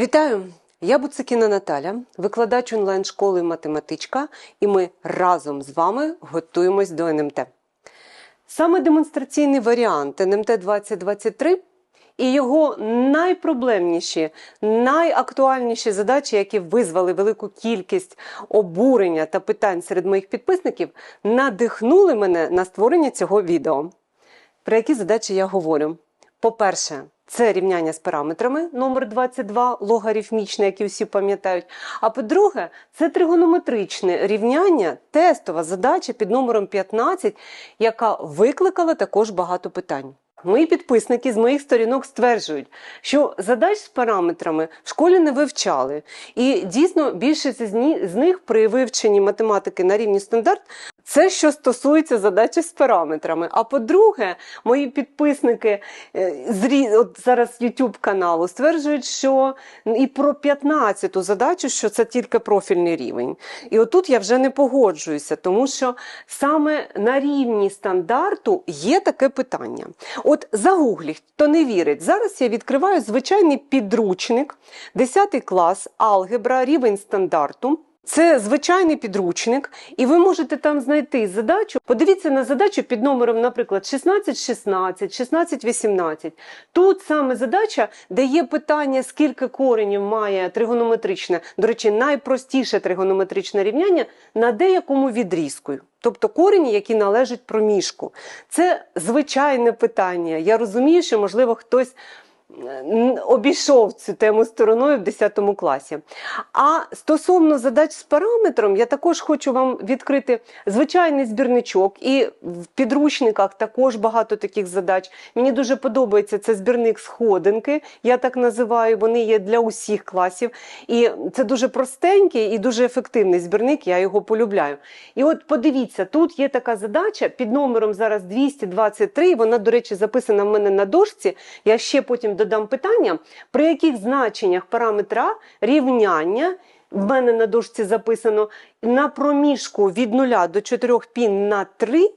Вітаю! Я Буцикіна Наталя, викладач онлайн-школи математичка, і ми разом з вами готуємось до НМТ. Саме демонстраційний варіант НМТ 2023 і його найпроблемніші, найактуальніші задачі, які визвали велику кількість обурення та питань серед моїх підписників, надихнули мене на створення цього відео. Про які задачі я говорю? По-перше, це рівняння з параметрами номер 22 логарифмічне, які всі пам'ятають. А по-друге, це тригонометричне рівняння, тестова задача під номером 15, яка викликала також багато питань. Мої підписники з моїх сторінок стверджують, що задач з параметрами в школі не вивчали. І дійсно більшість з них при вивченні математики на рівні стандарт це що стосується задачі з параметрами. А по-друге, мої підписники е, з от зараз YouTube каналу стверджують, що і про 15-ту задачу, що це тільки профільний рівень. І отут я вже не погоджуюся, тому що саме на рівні стандарту є таке питання. От загугліть, хто не вірить. Зараз я відкриваю звичайний підручник, 10 клас, алгебра, рівень стандарту. Це звичайний підручник, і ви можете там знайти задачу. Подивіться на задачу під номером, наприклад, 16-16, 16-18. Тут саме задача, де є питання, скільки коренів має тригонометричне, до речі, найпростіше тригонометричне рівняння на деякому відрізку. Тобто корені, які належать проміжку. Це звичайне питання. Я розумію, що, можливо, хтось обійшов цю тему стороною в 10 класі. А стосовно задач з параметром, я також хочу вам відкрити звичайний збірничок, і в підручниках також багато таких задач. Мені дуже подобається це збірник сходинки, я так називаю. Вони є для усіх класів. І це дуже простенький і дуже ефективний збірник, я його полюбляю. І от подивіться, тут є така задача під номером зараз 223. Вона, до речі, записана в мене на дошці. Я ще потім додам питання, при яких значеннях параметра рівняння. В мене на дошці записано на проміжку від 0 до 4 пін на 3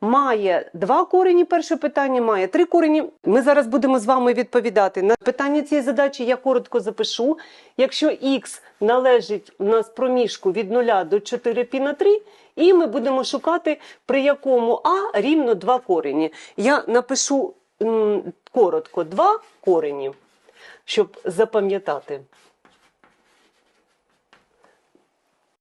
має два корені. Перше питання має три корені. Ми зараз будемо з вами відповідати на питання цієї задачі. Я коротко запишу. Якщо х належить у нас проміжку від 0 до 4 пі на 3, і ми будемо шукати, при якому а рівно два корені. Я напишу коротко два корені, щоб запам'ятати.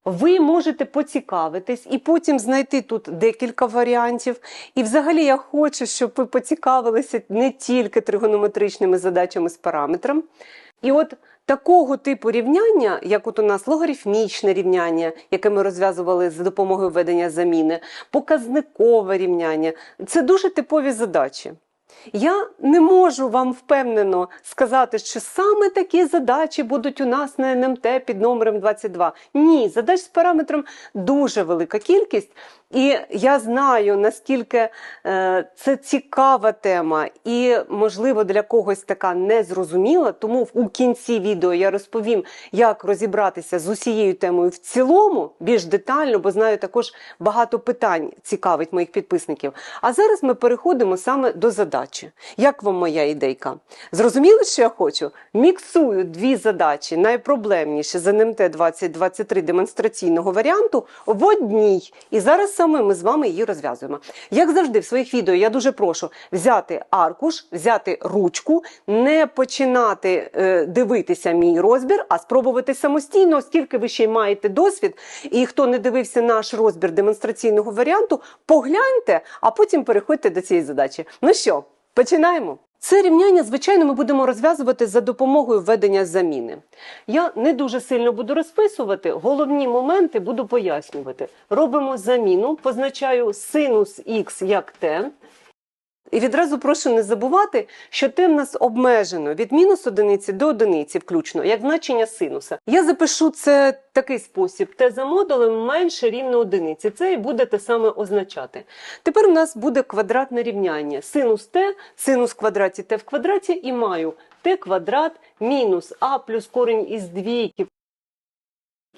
Ви можете поцікавитись і потім знайти тут декілька варіантів. І взагалі я хочу, щоб ви поцікавилися не тільки тригонометричними задачами з параметром. І от такого типу рівняння, як от у нас логарифмічне рівняння, яке ми розв'язували за допомогою введення заміни, показникове рівняння це дуже типові задачі. Я не можу вам впевнено сказати, що саме такі задачі будуть у нас на НМТ під номером 22. Ні, задач з параметром дуже велика кількість, і я знаю, наскільки е, це цікава тема і, можливо, для когось така незрозуміла. Тому у кінці відео я розповім, як розібратися з усією темою в цілому, більш детально, бо знаю також багато питань цікавить моїх підписників. А зараз ми переходимо саме до задачі. Як вам моя ідейка? Зрозуміли, що я хочу? Міксую дві задачі, найпроблемніші з НМТ 2023 демонстраційного варіанту в одній. І зараз саме ми з вами її розв'язуємо. Як завжди, в своїх відео я дуже прошу взяти аркуш, взяти ручку, не починати е, дивитися мій розбір, а спробувати самостійно, оскільки ви ще й маєте досвід. І хто не дивився наш розбір демонстраційного варіанту, погляньте, а потім переходьте до цієї задачі. Ну що, починаємо? Це рівняння, звичайно, ми будемо розв'язувати за допомогою введення заміни. Я не дуже сильно буду розписувати, головні моменти буду пояснювати. Робимо заміну, позначаю синус х як t. І відразу прошу не забувати, що t в нас обмежено від мінус одиниці до одиниці, включно, як значення синуса. Я запишу це такий спосіб: t за модулем менше рівно одиниці. Це і буде те саме означати. Тепер у нас буде квадратне рівняння. Синус t, синус в квадраті t в квадраті, і маю t квадрат мінус а плюс корінь із двійки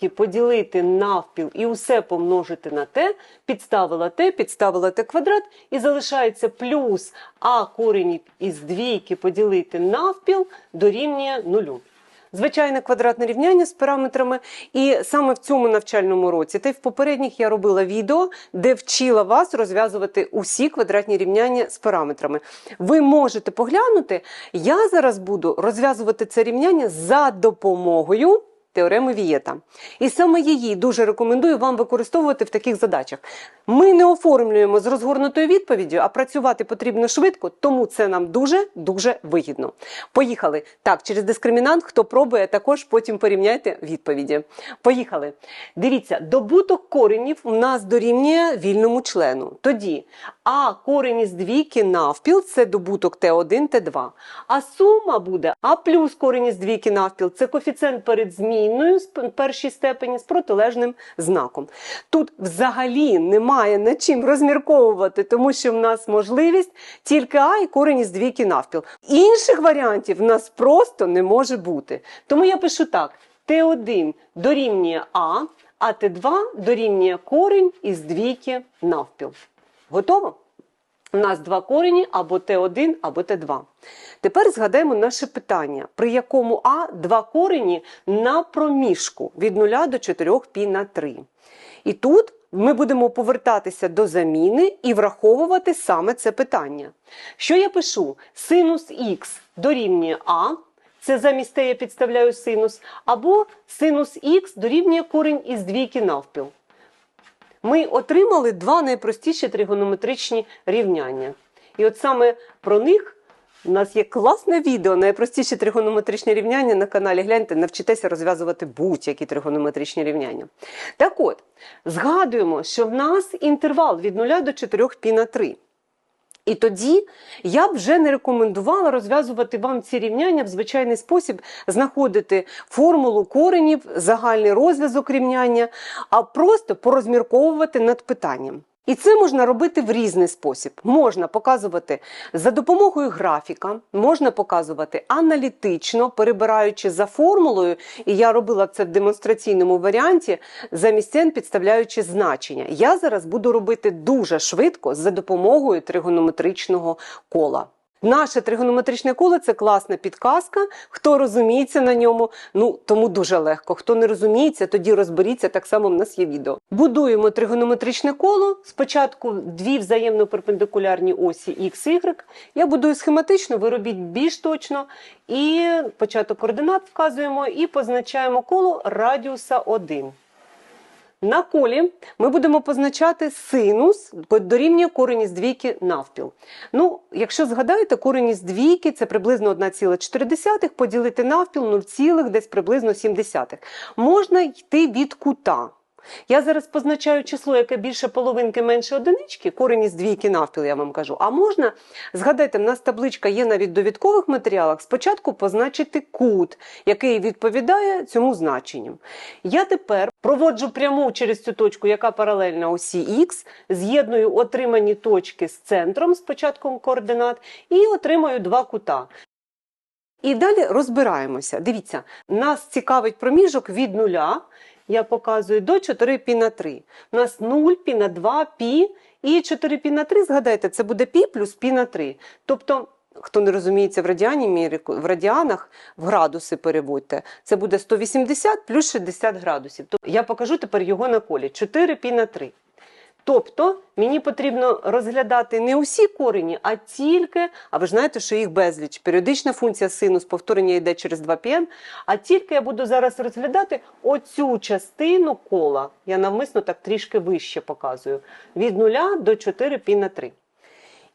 поділити навпіл і усе помножити на t, підставила t, підставила t квадрат, і залишається плюс а корінь із двійки поділити навпіл дорівнює нулю. звичайне квадратне рівняння з параметрами. І саме в цьому навчальному році, та й в попередніх я робила відео, де вчила вас розв'язувати усі квадратні рівняння з параметрами. Ви можете поглянути, я зараз буду розв'язувати це рівняння за допомогою. Теореми Вієта. І саме її дуже рекомендую вам використовувати в таких задачах. Ми не оформлюємо з розгорнутою відповіддю, а працювати потрібно швидко, тому це нам дуже-дуже вигідно. Поїхали. Так, через дискримінант, хто пробує, також потім порівняйте відповіді. Поїхали. Дивіться, добуток коренів у нас дорівнює вільному члену. Тоді А корень із двійки навпіл це добуток Т1, Т2. А сума буде А плюс корень із двійки навпіл це коефіцієнт перед змінною першій степені з протилежним знаком. Тут взагалі немає над чим розмірковувати, тому що в нас можливість тільки А і корень із двійки навпіл. Інших варіантів в нас просто не може бути. Тому я пишу так: Т1 дорівнює А, а Т2 дорівнює корень із двійки навпіл. Готово? У нас два корені або Т1, або Т2. Тепер згадаємо наше питання, при якому А два корені на проміжку від 0 до 4 пі на 3. І тут ми будемо повертатися до заміни і враховувати саме це питання. Що я пишу? Синус х дорівнює А, це замість те я підставляю синус, або синус х дорівнює корінь із двійки навпіл. Ми отримали два найпростіші тригонометричні рівняння. І от саме про них у нас є класне відео, найпростіші тригонометричні рівняння на каналі. Гляньте, навчитеся розв'язувати будь-які тригонометричні рівняння. Так от, згадуємо, що в нас інтервал від 0 до 4 пі на 3. І тоді я б вже не рекомендувала розв'язувати вам ці рівняння в звичайний спосіб, знаходити формулу коренів, загальний розв'язок рівняння, а просто порозмірковувати над питанням. І це можна робити в різний спосіб. Можна показувати за допомогою графіка, можна показувати аналітично, перебираючи за формулою, і я робила це в демонстраційному варіанті, замість n підставляючи значення. Я зараз буду робити дуже швидко за допомогою тригонометричного кола. Наше тригонометричне коло це класна підказка. Хто розуміється на ньому, ну тому дуже легко. Хто не розуміється, тоді розберіться. Так само в нас є відео. Будуємо тригонометричне коло. Спочатку дві взаємно перпендикулярні осі X, Y. Я будую схематично, ви робіть більш точно. І початок координат вказуємо і позначаємо коло радіуса 1. На колі ми будемо позначати синус дорівнює корені з двійки навпіл. Ну, якщо згадаєте, корені з двійки це приблизно 1,4, поділити навпіл 0, десь приблизно 7. Можна йти від кута. Я зараз позначаю число, яке більше половинки менше одинички, корень із двійки навпіл, я вам кажу. А можна, згадайте, в нас табличка є навіть в довідкових матеріалах, спочатку позначити кут, який відповідає цьому значенню. Я тепер проводжу пряму через цю точку, яка паралельна осі Х, з'єдную отримані точки з центром, з початком координат, і отримаю два кута. І далі розбираємося. Дивіться, нас цікавить проміжок від нуля я показую до 4 пі на 3. У нас 0 пі на 2 пі і 4 пі на 3, згадайте, це буде пі плюс пі на 3. Тобто, хто не розуміється в в радіанах, в градуси переводьте, це буде 180 плюс 60 градусів. Тобто, я покажу тепер його на колі. 4 пі на 3. Тобто мені потрібно розглядати не усі корені, а тільки, а ви знаєте, що їх безліч. Періодична функція синус повторення йде через 2 πn, а тільки я буду зараз розглядати оцю частину кола. Я навмисно так трішки вище показую. Від 0 до 4 π на 3.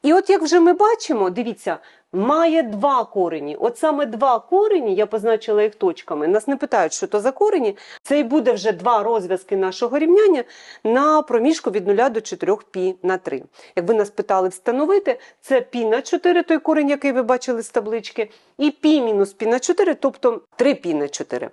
І от як вже ми бачимо, дивіться, має два корені. От саме два корені, я позначила їх точками. Нас не питають, що то за корені. Це і буде вже два розв'язки нашого рівняння на проміжку від 0 до 4 пі на 3. Якби нас питали встановити, це пі на 4, той корень, який ви бачили з таблички, і пі мінус пі на 4, тобто 3 пі на 4.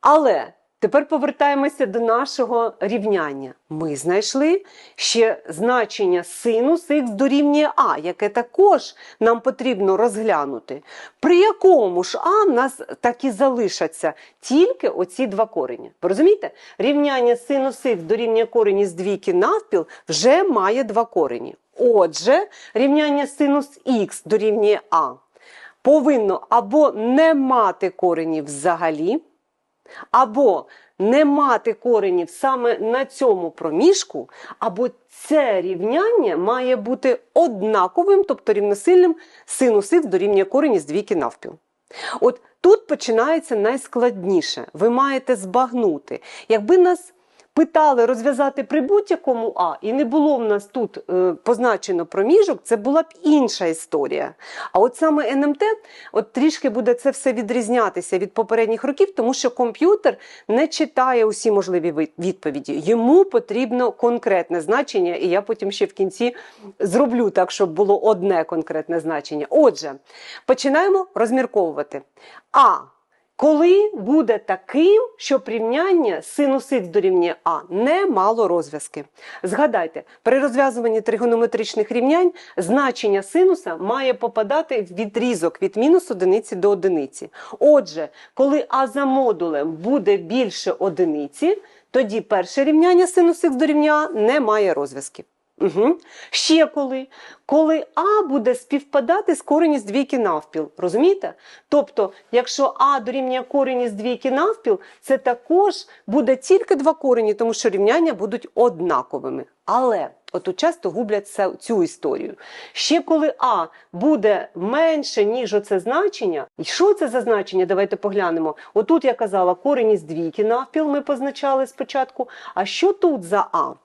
Але Тепер повертаємося до нашого рівняння. Ми знайшли ще значення синус х дорівнює А, яке також нам потрібно розглянути. При якому ж А в нас так і залишаться тільки оці два корені. Ви розумієте? Рівняння синус х дорівнює корені з двійки навпіл вже має два корені. Отже, рівняння синус х дорівнює А повинно або не мати коренів взагалі, або не мати коренів саме на цьому проміжку, або це рівняння має бути однаковим, тобто рівносильним синус х дорівнює корені з двійки навпіл. От тут починається найскладніше. Ви маєте збагнути. Якби нас питали розв'язати при будь-якому А, і не було в нас тут е, позначено проміжок, це була б інша історія. А от саме НМТ от трішки буде це все відрізнятися від попередніх років, тому що комп'ютер не читає усі можливі відповіді. Йому потрібно конкретне значення, і я потім ще в кінці зроблю так, щоб було одне конкретне значення. Отже, починаємо розмірковувати. А. Коли буде таким, що рівняння синус х дорівнює А не мало розв'язки. Згадайте, при розв'язуванні тригонометричних рівнянь значення синуса має попадати в відрізок від мінус одиниці до одиниці. Отже, коли А за модулем буде більше одиниці, тоді перше рівняння синус х дорівнює А не має розв'язків. Угу. Ще коли? Коли А буде співпадати з корені з двійки навпіл. Розумієте? Тобто, якщо А дорівнює корені з двійки навпіл, це також буде тільки два корені, тому що рівняння будуть однаковими. Але от часто гублять цю історію. Ще коли А буде менше, ніж оце значення, і що це за значення? Давайте поглянемо. Отут я казала корені з двійки навпіл, ми позначали спочатку. А що тут за А?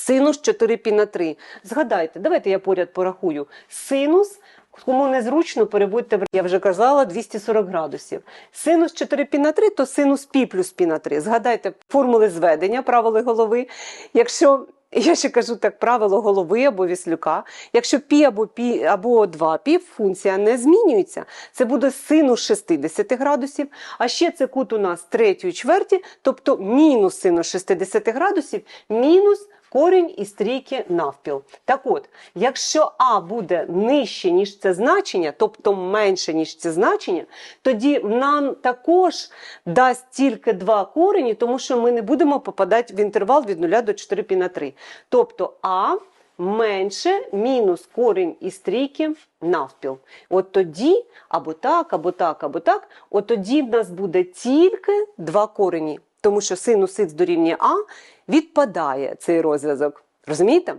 Синус 4 пі на 3. Згадайте, давайте я поряд порахую. Синус, кому незручно, переводьте, в- я вже казала, 240 градусів. Синус 4 пі на 3, то синус пі плюс пі на 3. Згадайте формули зведення, правили голови. Якщо я ще кажу так, правило голови або віслюка. Якщо пі або пі або 2 пі, функція не змінюється. Це буде синус 60 градусів, а ще це кут у нас третьої чверті, тобто мінус синус 60 градусів, мінус корінь із трійки навпіл. Так от, якщо А буде нижче, ніж це значення, тобто менше, ніж це значення, тоді нам також дасть тільки два корені, тому що ми не будемо попадати в інтервал від 0 до 4 пі на 3. Тобто А менше мінус корінь із трійки навпіл. От тоді, або так, або так, або так, от тоді в нас буде тільки два корені, тому що синус х дорівнює А відпадає цей розв'язок. Розумієте?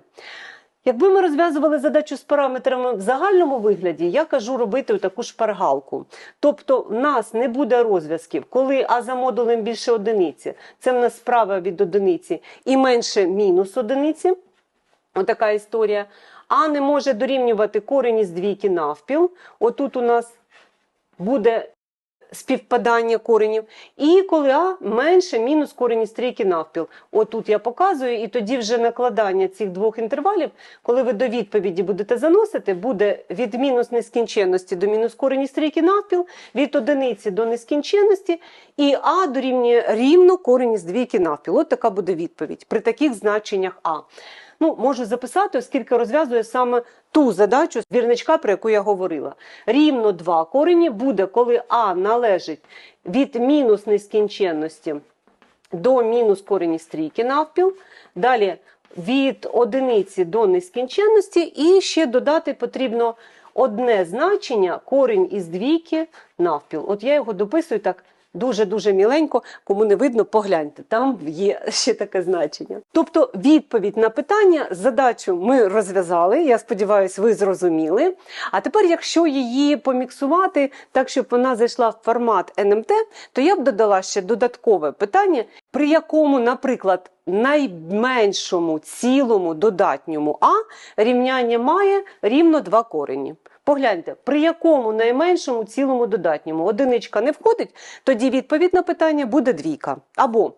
Якби ми розв'язували задачу з параметрами в загальному вигляді, я кажу робити таку шпаргалку. Тобто в нас не буде розв'язків, коли А за модулем більше одиниці, це в нас справа від одиниці, і менше мінус одиниці. Отака історія. А не може дорівнювати корені з двійки навпіл. Отут у нас буде співпадання коренів. І коли А менше мінус корені з трійки навпіл. Отут я показую, і тоді вже накладання цих двох інтервалів, коли ви до відповіді будете заносити, буде від мінус нескінченності до мінус корені з трійки навпіл, від одиниці до нескінченності, і А дорівнює рівно корені з двійки навпіл. От така буде відповідь при таких значеннях А. Ну, можу записати, оскільки розв'язує саме ту задачу вірничка, про яку я говорила. Рівно два корені буде, коли А належить від мінус нескінченності до мінус корені стрійки навпіл. Далі від одиниці до нескінченності, і ще додати потрібно одне значення корінь із двійки навпіл. От я його дописую так дуже-дуже міленько, кому не видно, погляньте, там є ще таке значення. Тобто відповідь на питання, задачу ми розв'язали, я сподіваюся, ви зрозуміли. А тепер, якщо її поміксувати так, щоб вона зайшла в формат НМТ, то я б додала ще додаткове питання, при якому, наприклад, найменшому цілому додатньому А рівняння має рівно два корені. Погляньте, при якому найменшому цілому додатньому одиничка не входить, тоді відповідь на питання буде двійка. Або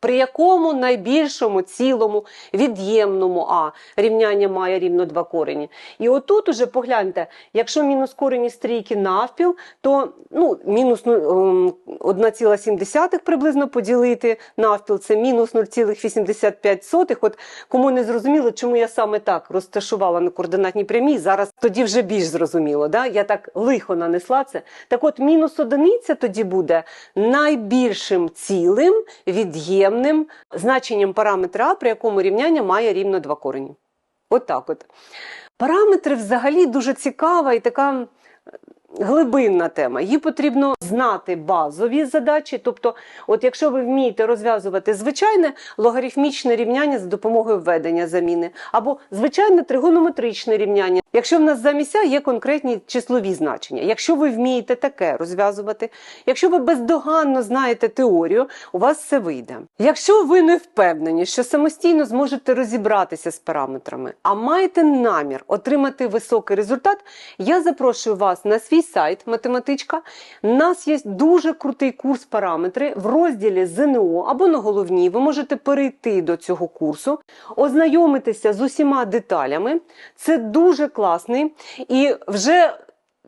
при якому найбільшому цілому від'ємному А рівняння має рівно два корені. І отут уже погляньте, якщо мінус корені з трійки навпіл, то ну, мінус ну, ем, 1,7 приблизно поділити навпіл, це мінус 0,85. От кому не зрозуміло, чому я саме так розташувала на координатній прямій, зараз тоді вже більш зрозуміло. Да? Я так лихо нанесла це. Так от мінус одиниця тоді буде найбільшим цілим від'ємним значенням параметра при якому рівняння має рівно два корені. От так от. Параметри взагалі дуже цікава і така глибинна тема. Її потрібно знати базові задачі. Тобто, от якщо ви вмієте розв'язувати звичайне логарифмічне рівняння за допомогою введення заміни, або звичайне тригонометричне рівняння, якщо в нас замість А є конкретні числові значення. Якщо ви вмієте таке розв'язувати, якщо ви бездоганно знаєте теорію, у вас все вийде. Якщо ви не впевнені, що самостійно зможете розібратися з параметрами, а маєте намір отримати високий результат, я запрошую вас на свій сайт Математичка. У нас є дуже крутий курс параметри в розділі ЗНО або на головній. Ви можете перейти до цього курсу, ознайомитися з усіма деталями. Це дуже класний і вже.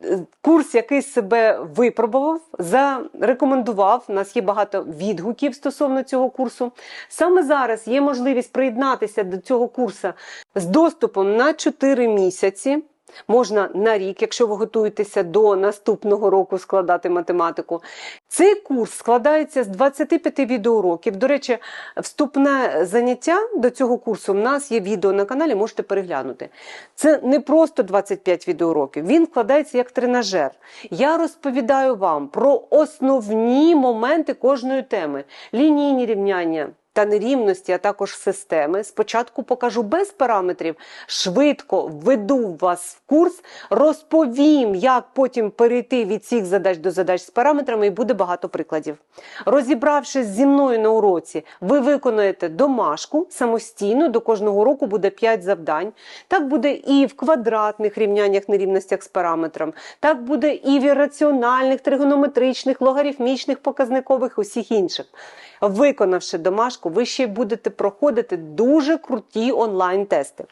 е, Курс, який себе випробував, зарекомендував. У нас є багато відгуків стосовно цього курсу. Саме зараз є можливість приєднатися до цього курсу з доступом на 4 місяці. Можна на рік, якщо ви готуєтеся до наступного року складати математику. Цей курс складається з 25 відеоуроків. До речі, вступне заняття до цього курсу в нас є відео на каналі, можете переглянути. Це не просто 25 відеоуроків, він складається як тренажер. Я розповідаю вам про основні моменти кожної теми: лінійні рівняння та нерівності, а також системи. Спочатку покажу без параметрів, швидко введу вас в курс, розповім, як потім перейти від цих задач до задач з параметрами, і буде багато прикладів. Розібравшись зі мною на уроці, ви виконаєте домашку самостійно, до кожного року буде 5 завдань. Так буде і в квадратних рівняннях нерівностях з параметром, так буде і в ірраціональних, тригонометричних, логарифмічних, показникових, усіх інших. Виконавши домашку, ви ще будете проходити дуже круті онлайн-тести.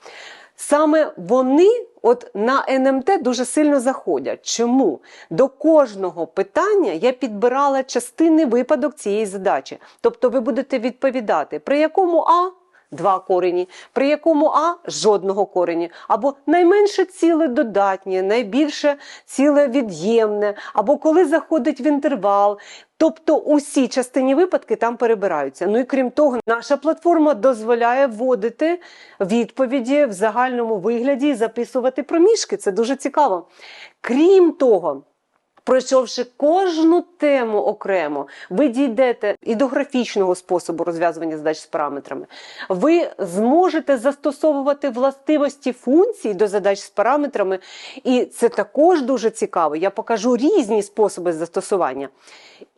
Саме вони от на НМТ дуже сильно заходять. Чому? До кожного питання я підбирала частини випадок цієї задачі. Тобто ви будете відповідати, при якому А два корені, при якому А жодного корені, або найменше ціле додатнє, найбільше ціле від'ємне, або коли заходить в інтервал. Тобто усі частині випадки там перебираються. Ну і крім того, наша платформа дозволяє вводити відповіді в загальному вигляді і записувати проміжки. Це дуже цікаво. Крім того, Пройшовши кожну тему окремо, ви дійдете і до графічного способу розв'язування задач з параметрами. Ви зможете застосовувати властивості функцій до задач з параметрами, і це також дуже цікаво. Я покажу різні способи застосування.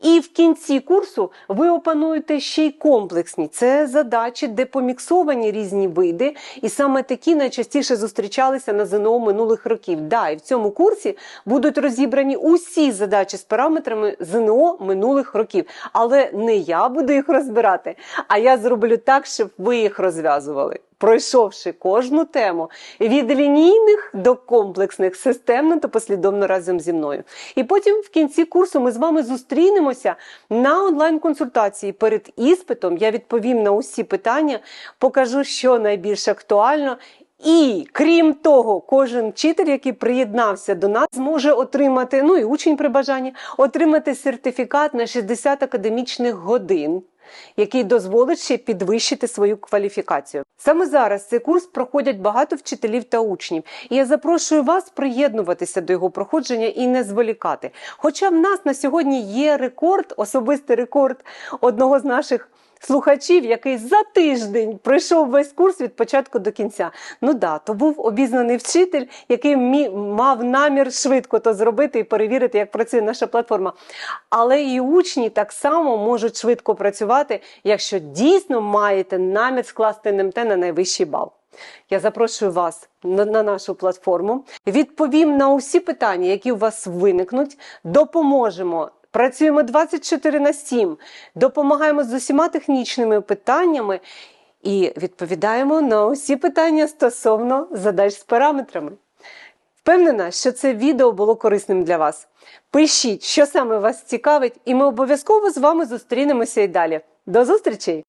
І в кінці курсу ви опануєте ще й комплексні. Це задачі, де поміксовані різні види, і саме такі найчастіше зустрічалися на ЗНО минулих років. Да, і в цьому курсі будуть розібрані усі задачі з параметрами ЗНО минулих років. Але не я буду їх розбирати, а я зроблю так, щоб ви їх розв'язували. Пройшовши кожну тему від лінійних до комплексних, системно та послідовно разом зі мною. І потім в кінці курсу ми з вами зустрінемося на онлайн-консультації. Перед іспитом я відповім на усі питання, покажу, що найбільш актуально. І крім того, кожен вчитель, який приєднався до нас, зможе отримати, ну і учень при бажанні, отримати сертифікат на 60 академічних годин який дозволить ще підвищити свою кваліфікацію. Саме зараз цей курс проходять багато вчителів та учнів, і я запрошую вас приєднуватися до його проходження і не зволікати. Хоча в нас на сьогодні є рекорд, особистий рекорд одного з наших. Слухачів, який за тиждень пройшов весь курс від початку до кінця. Ну да, то був обізнаний вчитель, який мав намір швидко то зробити і перевірити, як працює наша платформа. Але і учні так само можуть швидко працювати, якщо дійсно маєте намір скласти НМТ на найвищий бал. Я запрошую вас на, на нашу платформу. Відповім на усі питання, які у вас виникнуть. Допоможемо. Працюємо 24 на 7, допомагаємо з усіма технічними питаннями і відповідаємо на усі питання стосовно задач з параметрами. Впевнена, що це відео було корисним для вас. Пишіть, що саме вас цікавить, і ми обов'язково з вами зустрінемося і далі. До зустрічі!